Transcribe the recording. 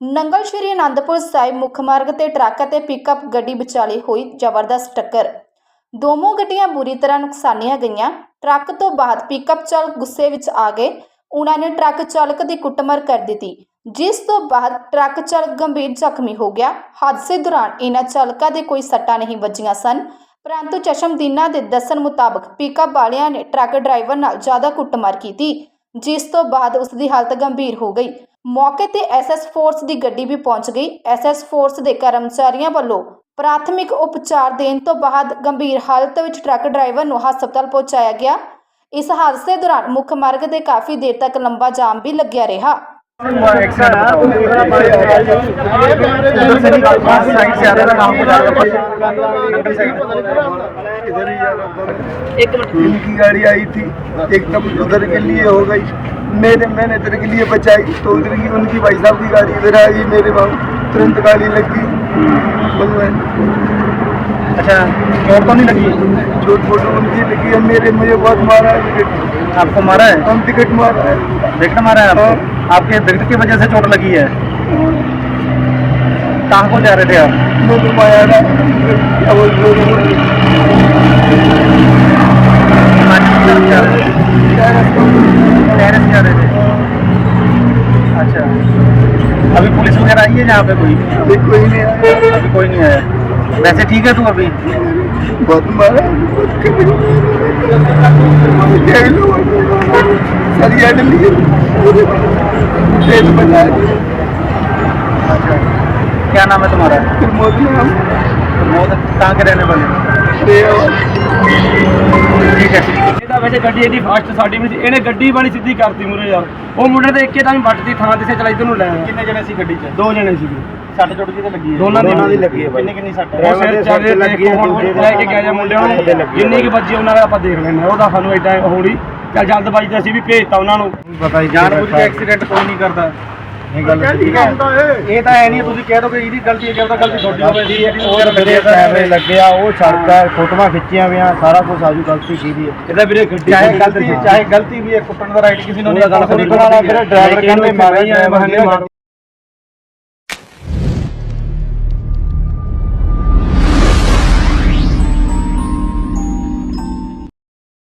ਨੰਗਲ ਸ਼੍ਰੀ ਅਨੰਦਪੁਰ ਸਾਹਿਬ ਮੁੱਖ ਮਾਰਗ ਤੇ ਟਰੱਕ ਅਤੇ ਪਿਕਅਪ ਗੱਡੀ ਵਿਚਾਲੇ ਹੋਈ ਜ਼ਬਰਦਸਤ ਟੱਕਰ। ਦੋਵੇਂ ਗੱਡੀਆਂ ਬੁਰੀ ਤਰ੍ਹਾਂ ਨੁਕਸਾਨੀਆਂ ਗਈਆਂ। ਟਰੱਕ ਤੋਂ ਬਾਅਦ ਪਿਕਅਪ ਚਾਲਕ ਗੁੱਸੇ ਵਿੱਚ ਆ ਗਏ। ਉਹਨਾਂ ਨੇ ਟਰੱਕ ਚਾਲਕ ਦੀ ਕੁੱਟਮਾਰ ਕਰ ਦਿੱਤੀ, ਜਿਸ ਤੋਂ ਬਾਅਦ ਟਰੱਕ ਚਾਲਕ ਗੰਭੀਰ ਜ਼ਖਮੀ ਹੋ ਗਿਆ। ਹਾਦਸੇ ਦੌਰਾਨ ਇਹਨਾਂ ਚਾਲਕਾਂ ਦੇ ਕੋਈ ਸੱਟਾਂ ਨਹੀਂ ਵੱਜੀਆਂ ਸਨ। ਪਰੰਤੂ ਚਸ਼ਮਦੀਨਾ ਦੇ ਦੱਸਣ ਮੁਤਾਬਕ ਪਿਕਅਪ ਵਾਲਿਆਂ ਨੇ ਟਰੱਕ ਡਰਾਈਵਰ ਨਾਲ ਜ਼ਿਆਦਾ ਕੁੱਟਮਾਰ ਕੀਤੀ, ਜਿਸ ਤੋਂ ਬਾਅਦ ਉਸ ਦੀ ਹਾਲਤ ਗੰਭੀਰ ਹੋ ਗਈ। ਮੌਕੇ ਤੇ ਐਸਐਸ ਫੋਰਸ ਦੀ ਗੱਡੀ ਵੀ ਪਹੁੰਚ ਗਈ ਐਸਐਸ ਫੋਰਸ ਦੇ ਕਰਮਚਾਰੀਆਂ ਵੱਲੋਂ ਪ੍ਰਾਥਮਿਕ ਉਪਚਾਰ ਦੇਣ ਤੋਂ ਬਾਅਦ ਗੰਭੀਰ ਹਾਲਤ ਵਿੱਚ ਟਰੱਕ ਡਰਾਈਵਰ ਨੂੰ ਹਸਪਤਾਲ ਪਹੁੰਚਾਇਆ ਗਿਆ ਇਸ ਹਾਦਸੇ ਦੌਰਾਨ ਮੁੱਖ ਮਾਰਗ ਤੇ ਕਾਫੀ ਦੇਰ ਤੱਕ ਲੰਬਾ ਜਾਮ ਵੀ ਲੱਗਿਆ ਰਿਹਾ एक मिनट इनकी गाड़ी आई थी एकदम उधर के लिए हो गई मैंने मैंने इधर के लिए बचाई। तो उधर की उनकी भाई साहब की गाड़ी इधर आई मेरे वहाँ तुरंत गाड़ी लगी। अच्छा चोट तो नहीं लगी? चोट फोट उनकी लगी है मेरे मुझे बहुत मारा है विकेट आपको मारा है? हम विकेट मारा है? विकेट मारा है आपको। आपके विकेट की वजह से चोट लगी है। कहाँ को जा रहे थे आप? मैं तो माया हो थे। अभी पुलिस वगैरह आई है यहाँ पे कोई? अभी कोई नहीं आया। अभी कोई नहीं आया। वैसे ठीक है तू अभी? बहुत क्या नाम है तुम्हारा? प्रमोद नाम। प्रमोद कहाँ के रहने वाले ठीक है। ਵੈਸੇ ਗੱਡੀ ਇਹਦੀ ਫਾਸਟ ਸਾਡੀ ਵੀ ਨਹੀਂ ਸੀ। ਇਹਨੇ ਗੱਡੀ ਵਾਲੀ ਸਿੱਧੀ ਕਰਤੀ ਮੂਰੇ ਯਾਰ। ਉਹ ਮੁੰਡੇ ਤੇ ਇੱਕੇ ਤਾਂ ਵੱਟ ਦੀ ਥਾਂ ਤੇ ਸੇ ਚਲਾ ਇਧਰ ਨੂੰ ਲੈ ਆਇਆ। ਕਿੰਨੇ ਜਣੇ ਸੀ ਗੱਡੀ 'ਚ? ਦੋ ਜਣੇ ਸੀਗੇ। ਸੱਟ ਚੋਟ ਕਿਤੇ ਲੱਗੀ ਹੈ। ਦੋਨਾਂ ਦੀ ਲੱਗੀ ਹੈ ਕਿੰਨੀ ਕਿੰਨੀ ਸੱਟ? ਉਹ ਸਿਰ ਚਾਰੇ ਦੇਖੋ ਹੁਣ ਲੈ ਕੇ ਗਿਆ ਜਾਂ ਮੁੰਡਿਆਂ ਨੂੰ। ਜਿੰਨੀ ਕੁ ਵੱਜੀ ਉਹਨਾਂ ਦਾ ਆਪਾਂ ਦੇਖ ਲੈਂਦੇ ਹਾਂ। ਉਹਦਾ ਸਾਨੂੰ ਐਡਾ ਹੋਣੀ ਚੱਲ ਜਲਦਬਾਜ਼ੀ ਤੇ ਅਸੀਂ ਵੀ ਭੇਜਤਾ ਉਹਨਾਂ ਨੂੰ। ਪਤਾ ਹੀ ਜਾਣ ਬੁੱਝ ਕੇ ਐਕਸੀਡੈਂਟ ਕੋਈ ਨਹੀਂ ਕਰਦਾ। ਇਹ ਗੱਲ ਠੀਕ ਹੈ। ਇਹ। ਤਾਂ ਐ ਨਹੀਂ ਤੁਸੀਂ ਕਹਿ ਇਹਦੀ ਗਲਤੀ ਹੈ ਕਿ ਉਹਦਾ ਗਲਤੀ ਤੁਹਾਡੀ ਹੋਵੇ ਜੀ ਉਹ ਮੇਰੇ ਕੈਮਰੇ ਲੱਗਿਆ ਉਹ ਛੜਕਾ ਫੋਟੋਆਂ ਖਿੱਚੀਆਂ ਵੀਆਂ ਸਾਰਾ ਕੁਝ ਆਜੂ ਗਲਤੀ ਕੀਤੀ ਹੈ। ਇਹਦਾ ਵੀਰੇ ਗੱਡੀ ਚਾਹੇ ਗਲਤੀ ਚਾਹੇ ਗਲਤੀ ਵੀ ਹੈ ਕੁੱਟਣ ਦਾ ਰਾਈਟ ਕਿਸੇ ਨੂੰ ਨਹੀਂ ਗੱਲ ਨਹੀਂ ਫਿਰ ਡਰਾਈਵਰ ਕਹਿੰਦੇ ਮਾਰਿਆ ਮਾਰਿਆ ਬਹਾਨੇ ਮਾਰ